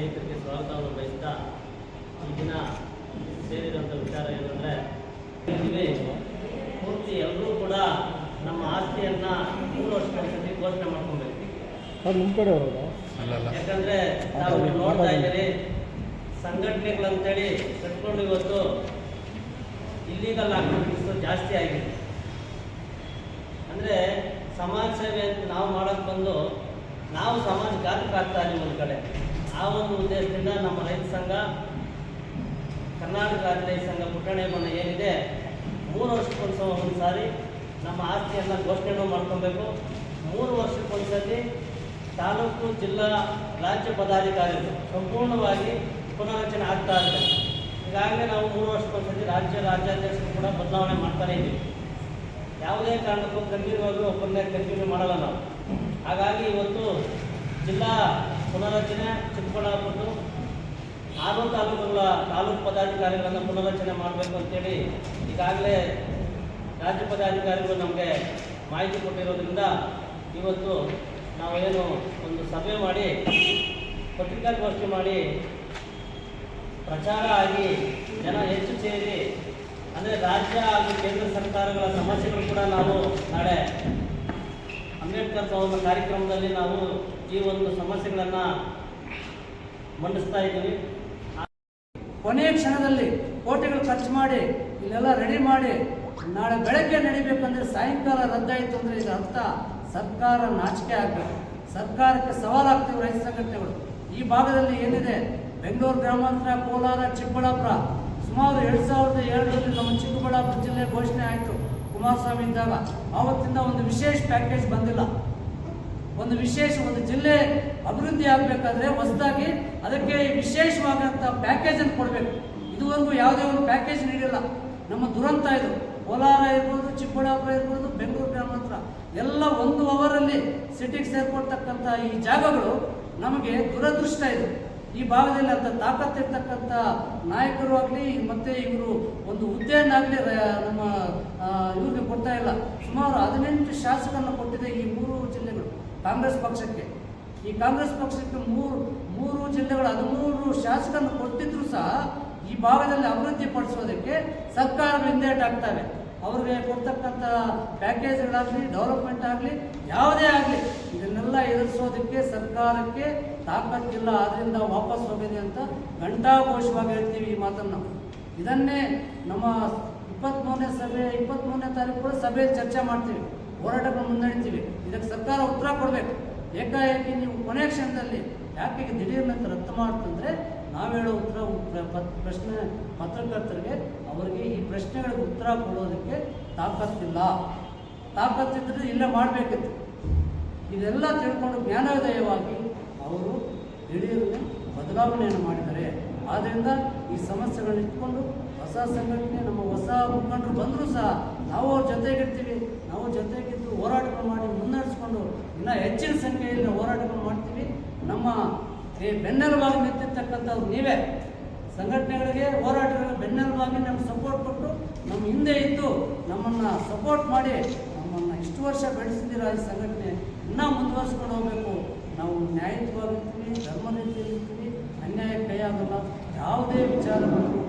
ಸ್ನೇಹಿತರಿಗೆ ಸ್ವಾಗತವನ್ನು ಬಯಸ್ತಾ ಈ ದಿನ ಸೇರಿರುವಂಥ ವಿಚಾರ ಏನಂದರೆ ಪೂರ್ತಿ ಎಲ್ಲರೂ ಕೂಡ ನಮ್ಮ ಆಸ್ತಿಯನ್ನು ಮೂರು ವರ್ಷಕ್ಕೊಂದ್ಸತಿ ಘೋಷಣೆ ಮಾಡ್ಕೊಬೇಕು ಯಾಕಂದರೆ ನಿಮ್ಮ ಕಡೆ ಅವರಲ್ಲ ಯಾಕಂದ್ರೆ ನಾವು ನೋಡ್ತಾ ಇದ್ದೀರಿ ಸಂಘಟನೆಗಳಂತೇಳಿ ಕಟ್ಕೊಂಡು ಇವತ್ತು ಇಲ್ಲಿಗಲ್ ಆಕ್ಟಿವಿಟೀಸ್ ಜಾಸ್ತಿ ಆಗಿದೆ. ಅಂದರೆ ಸಮಾಜ ಸೇವೆ ಅಂತ ನಾವು ಮಾಡೋಕ್ಕೆ ಬಂದು ನಾವು ಸಮಾಜ ಘಾತಕ ಆಗ್ತಾ ಇದ್ದೀವಿ ಒಂದು ಕಡೆ. ಆ ಒಂದು ಉದ್ದೇಶದಿಂದ ನಮ್ಮ ರೈತ ಸಂಘ, ಕರ್ನಾಟಕ ರಾಜ್ಯ ರೈತ ಸಂಘ ಪುಟ್ಟಣೆ ಮನ ಏನಿದೆ, ಮೂರು ವರ್ಷಕ್ಕೊಂದ್ಸಲ ಒಂದು ಸಾರಿ ನಮ್ಮ ಆಸ್ತಿಯನ್ನು ಘೋಷಣೆಯನ್ನು ಮಾಡ್ಕೊಬೇಕು. ಮೂರು ವರ್ಷಕ್ಕೊಂದ್ಸತಿ ತಾಲೂಕು, ಜಿಲ್ಲಾ, ರಾಜ್ಯ ಪದಾಧಿಕಾರಿಗಳು ಸಂಪೂರ್ಣವಾಗಿ ಪುನರ್ರಚನೆ ಆಗ್ತಾ ಇದೆ. ಈಗಾಗಲೇ ನಾವು ಮೂರು ವರ್ಷಕ್ಕೊಂದ್ಸತಿ ರಾಜ್ಯ ರಾಜ್ಯಾಧ್ಯಕ್ಷರು ಕೂಡ ಬದಲಾವಣೆ ಮಾಡ್ತಾನೆ ಇದ್ದೀವಿ. ಯಾವುದೇ ಕಾರಣಕ್ಕೂ ಕಂಟಿನ್ಯೂ ಆಗಿ ಒಬ್ಬರನ್ನೇ ಕಂಟಿನ್ಯೂ ಮಾಡಲ್ಲ ನಾವು. ಹಾಗಾಗಿ ಇವತ್ತು ಜಿಲ್ಲಾ ಪುನರ್ರಚನೆ ಚಿಕ್ಕಬಳ್ಳಾಪುರದ್ದು. ಆರು ತಾಲೂಕುಗಳ ತಾಲೂಕು ಪದಾಧಿಕಾರಿಗಳನ್ನು ಪುನರಚನೆ ಮಾಡಬೇಕು ಅಂತೇಳಿ ಈಗಾಗಲೇ ರಾಜ್ಯ ಪದಾಧಿಕಾರಿಗಳು ನಮಗೆ ಮಾಹಿತಿ ಕೊಟ್ಟಿರೋದ್ರಿಂದ ಇವತ್ತು ನಾವೇನು ಒಂದು ಸಭೆ ಮಾಡಿ, ಪತ್ರಿಕಾಗೋಷ್ಠಿ ಮಾಡಿ, ಪ್ರಚಾರ ಆಗಿ ಜನ ಹೆಚ್ಚು ಸೇರಿ, ಅಂದರೆ ರಾಜ್ಯ ಹಾಗೂ ಕೇಂದ್ರ ಸರ್ಕಾರಗಳ ಸಮಸ್ಯೆಗಳು ಕೂಡ ನಾವು ನಾಳೆ ಅಂಬೇಡ್ಕರ್ ಒಂದು ಕಾರ್ಯಕ್ರಮದಲ್ಲಿ ನಾವು ಈ ಒಂದು ಸಮಸ್ಯೆಗಳನ್ನು ಮಂಡಿಸ್ತಾ ಇದ್ದೀವಿ. ಕೊನೆಯ ಕ್ಷಣದಲ್ಲಿ ಕೋಟೆಗಳು ಖರ್ಚು ಮಾಡಿ, ಇಲ್ಲೆಲ್ಲ ರೆಡಿ ಮಾಡಿ, ನಾಳೆ ಬೆಳಗ್ಗೆ ನಡಿಬೇಕಂದ್ರೆ ಸಾಯಂಕಾಲ ರದ್ದಾಯಿತು ಅಂದರೆ ಇದರ ಅರ್ಥ ಸರ್ಕಾರ ನಾಚಿಕೆ ಆಗಬೇಕು. ಸರ್ಕಾರಕ್ಕೆ ಸವಾಲಾಗ್ತಿವೆ ರೈತ ಸಂಘಟನೆಗಳು. ಈ ಭಾಗದಲ್ಲಿ ಏನಿದೆ? ಬೆಂಗಳೂರು ಗ್ರಾಮಾಂತರ ಕೋಲಾರ ಚಿಕ್ಕಬಳ್ಳಾಪುರ. ಸುಮಾರು ಎರಡು ಸಾವಿರದ ಏಳರಲ್ಲಿ ನಮ್ಮ ಚಿಕ್ಕಬಳ್ಳಾಪುರ ಜಿಲ್ಲೆ ಘೋಷಣೆ ಆಯಿತು. ಕುಮಾರಸ್ವಾಮಿ ಇದ್ದಾಗ ಆವತ್ತಿಂದ ಒಂದು ವಿಶೇಷ ಪ್ಯಾಕೇಜ್ ಬಂದಿಲ್ಲ. ಒಂದು ವಿಶೇಷ ಒಂದು ಜಿಲ್ಲೆ ಅಭಿವೃದ್ಧಿ ಆಗಬೇಕಾದ್ರೆ ಹೊಸದಾಗಿ ಅದಕ್ಕೆ ವಿಶೇಷವಾದಂಥ ಪ್ಯಾಕೇಜನ್ನು ಕೊಡಬೇಕು. ಇದುವರೆಗೂ ಯಾವುದೇ ಒಂದು ಪ್ಯಾಕೇಜ್ ನೀಡಿಲ್ಲ. ನಮ್ಮ ದುರಂತ ಇದು. ಕೋಲಾರ ಇರ್ಬೋದು, ಚಿಕ್ಕಬಳ್ಳಾಪುರ ಇರ್ಬೋದು, ಬೆಂಗಳೂರು ಗ್ರಾಮಾಂತರ ಎಲ್ಲ ಒಂದು ಅವರಲ್ಲಿ ಸಿಟಿಗೆ ಸೇರ್ಕೊಳ್ತಕ್ಕಂಥ ಈ ಜಾಗಗಳು ನಮಗೆ ದುರದೃಷ್ಟ ಇದು. ಈ ಭಾಗದಲ್ಲಿ ಅಂತ ತಾಕತ್ತಿರ್ತಕ್ಕಂಥ ನಾಯಕರು ಆಗಲಿ, ಮತ್ತೆ ಇವರು ಒಂದು ಹುದ್ದೆಯನ್ನಾಗಲಿ ನಮ್ಮ ಇವ್ರಿಗೆ ಕೊಡ್ತಾ ಇಲ್ಲ. ಸುಮಾರು ಹದಿನೆಂಟು ಶಾಸಕರನ್ನು ಕೊಟ್ಟಿದೆ ಈ ಮೂರು ಜಿಲ್ಲೆಗಳು ಕಾಂಗ್ರೆಸ್ ಪಕ್ಷಕ್ಕೆ. ಈ ಕಾಂಗ್ರೆಸ್ ಪಕ್ಷಕ್ಕೆ ಮೂರು ಮೂರು ಜಿಲ್ಲೆಗಳು, ಹದಿಮೂರು ಶಾಸಕರನ್ನು ಕೊಟ್ಟಿದ್ರು ಸಹ ಈ ಭಾಗದಲ್ಲಿ ಅಭಿವೃದ್ಧಿ ಪಡಿಸೋದಕ್ಕೆ ಸರ್ಕಾರಗಳು ಹಿಂದೇಟ್ ಆಗ್ತವೆ ಅವ್ರಿಗೆ ಕೊಡ್ತಕ್ಕಂಥ ಪ್ಯಾಕೇಜ್ಗಳಾಗಲಿ ಡೆವಲಪ್ಮೆಂಟ್ ಆಗಲಿ, ಯಾವುದೇ ಆಗಲಿ, ಇದನ್ನೆಲ್ಲ ಎದುರಿಸೋದಕ್ಕೆ ಸರ್ಕಾರಕ್ಕೆ ತಾಕತ್ತಿಲ್ಲ. ಆದ್ದರಿಂದ ವಾಪಸ್ ಹೋಗಿದೆ ಅಂತ ಘಂಟಾಘೋಷವಾಗಿ ಹೇಳ್ತೀವಿ ಈ ಮಾತನ್ನು. ಇದನ್ನೇ ನಮ್ಮ ಇಪ್ಪತ್ತ್ಮೂರನೇ ಸಭೆ ಇಪ್ಪತ್ತ್ಮೂರನೇ ತಾರೀಕು ಕೂಡ ಸಭೆಯಲ್ಲಿ ಚರ್ಚೆ ಮಾಡ್ತೀವಿ. ಹೋರಾಟಗಳು ಮುನ್ನಡೆತೀವಿ. ಇದಕ್ಕೆ ಸರ್ಕಾರ ಉತ್ತರ ಕೊಡಬೇಕು. ಏಕಾಏಕಿ ನೀವು ಕೊನೆ ಕ್ಷಣದಲ್ಲಿ ಯಾಕೆ ದಿಢೀರ್ನಂತ ರದ್ದು ಮಾಡ್ತಂದ್ರೆ ನಾವು ಹೇಳೋ ಉತ್ತರ ಉತ್ತರ ಪತ್- ಪ್ರಶ್ನೆ ಪತ್ರಕರ್ತರಿಗೆ ಅವರಿಗೆ ಈ ಪ್ರಶ್ನೆಗಳಿಗೆ ಉತ್ತರ ಕೊಡೋದಕ್ಕೆ ತಾಕತ್ತಿಲ್ಲ. ತಾಕತ್ತಿದ್ರೆ ಇಲ್ಲೇ ಮಾಡಬೇಕಿತ್ತು. ಇದೆಲ್ಲ ತಿಳ್ಕೊಂಡು ಜ್ಞಾನೋದಯವಾಗಿ ಅವರು ದಿಢೀರ್ನೆ ಬದಲಾವಣೆಯನ್ನು ಮಾಡಿದ್ದಾರೆ. ಆದ್ದರಿಂದ ಈ ಸಮಸ್ಯೆಗಳನ್ನ ಇಟ್ಕೊಂಡು ಹೊಸ ಸಂಘಟನೆ, ನಮ್ಮ ಹೊಸ ಮುಖಂಡರು ಬಂದರೂ ಸಹ ನಾವು ಅವ್ರ ಜೊತೆಗಿರ್ತೀವಿ. ನಾವು ಜೊತೆಗಿದ್ದು ಹೋರಾಟಗಳು ಮಾಡಿ ಮುನ್ನಡೆಸ್ಕೊಂಡು ಇನ್ನೂ ಹೆಚ್ಚಿನ ಸಂಖ್ಯೆಯಲ್ಲಿ ಹೋರಾಟಗಳು ಮಾಡ್ತೀವಿ. ನಮ್ಮ ಬೆನ್ನೆಲುಬಾಗಿ ನಿಂತಿರ್ತಕ್ಕಂಥವ್ರು ನೀವೇ. ಸಂಘಟನೆಗಳಿಗೆ ಹೋರಾಟಗಳಿಗೆ ಬೆನ್ನೆಲುಬಾಗಿ ನಮ್ಗೆ ಸಪೋರ್ಟ್ ಕೊಟ್ಟು ನಮ್ಮ ಹಿಂದೆ ಇದ್ದು ನಮ್ಮನ್ನು ಸಪೋರ್ಟ್ ಮಾಡಿ ನಮ್ಮನ್ನು ಇಷ್ಟು ವರ್ಷ ಬೆಳೆಸಿದ್ದೀರ ಈ ಸಂಘಟನೆ? ಇನ್ನೂ ಮುಂದುವರಿಸ್ಕೊಂಡು ಹೋಗಬೇಕು. ನಾವು ನ್ಯಾಯಯುತವಾಗಿರ್ತೀವಿ ಧರ್ಮ ರೀತಿಯಲ್ಲಿ ಇರ್ತೀವಿ ಅನ್ಯಾಯ ಕೈ ಯಾವುದೇ ವಿಚಾರ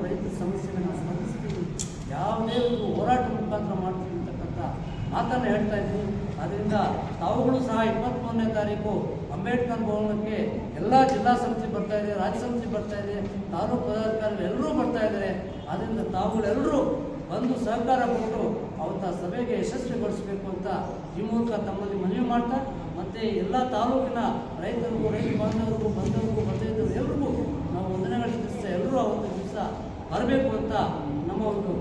ರೈತ ಸಮಸ್ಯೆಗಳನ್ನ ಸ್ಪಂದಿಸ್ತೀವಿ. ಯಾವುದೇ ಒಂದು ಹೋರಾಟ ಮುಖಾಂತರ ಮಾಡ್ತೀವಿ ಅಂತಕ್ಕಂಥ ಮಾತನ್ನು ಹೇಳ್ತಾ ಇದ್ವಿ ಅದರಿಂದ ತಾವುಗಳು ಸಹ ಇಪ್ಪತ್ತ್ಮೂರನೇ ತಾರೀಕು ಅಂಬೇಡ್ಕರ್ ಭವನಕ್ಕೆ ಎಲ್ಲ ಜಿಲ್ಲಾ ಸಮಿತಿ ಬರ್ತಾ ಇದೆ, ರಾಜ್ಯ ಸಮಿತಿ ಬರ್ತಾ ಇದೆ, ತಾಲೂಕು ಪದಾಧಿಕಾರಿಗಳು ಎಲ್ಲರೂ ಬರ್ತಾ ಇದ್ದಾರೆ. ಆದ್ದರಿಂದ ತಾವುಗಳೆಲ್ಲರೂ ಬಂದು ಸಹಕಾರ ಕೊಟ್ಟು ಅವತ್ತ ಸಭೆಗೆ ಯಶಸ್ವಿಗೊಳಿಸಬೇಕು ಅಂತ ಈ ಮೂಲಕ ತಮ್ಮಲ್ಲಿ ಮನವಿ ಮಾಡ್ತಾ, ಮತ್ತು ಎಲ್ಲ ತಾಲೂಕಿನ ರೈತರಿಗೂ, ರೈತ ಬಾಂಧವರಿಗೂ ಬಂಧುಗಳಿಗೂ ಬಂದಿದ್ದವರು ಎಲ್ರಿಗೂ ನಾವು ವಂದನೆಗಳ ದಿವಸ ಎಲ್ಲರೂ ಅವತ್ತು ದಿವಸ ಬರಬೇಕು ಅಂತ ನಮ್ಮ ಒಂದು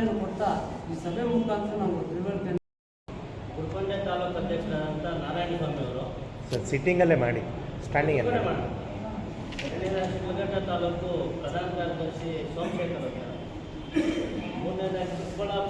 ಸೂಚನೆಯನ್ನು ಕೊಡ್ತಾ ಈ ಸಭೆ ಮುಖಾಂತರ ನಾವು ತಿಳುವಳಿಕೆ ಕುಲ್ಕೊಂಡೆ ತಾಲೂಕು ಅಧ್ಯಕ್ಷರಾದಂಥ ನಾರಾಯಣ ಸ್ವಾಮಿ ಅವರು. ಸರ್ ಸಿಟ್ಟಿಂಗಲ್ಲೇ ಮಾಡಿ ಸ್ಟ್ಯಾಂಡಿಂಗ್ ಅಲ್ಲೇ ಮಾಡಿ. ಶಿವಗಂಗ ತಾಲೂಕು ಪ್ರಧಾನ ಕಾರ್ಯದರ್ಶಿ ಸೋಮಶೇಖರ್ ಅಂತ ಮೂರನೇದಾಗಿ ಚಿಕ್ಕಬಳ್ಳಾಪುರ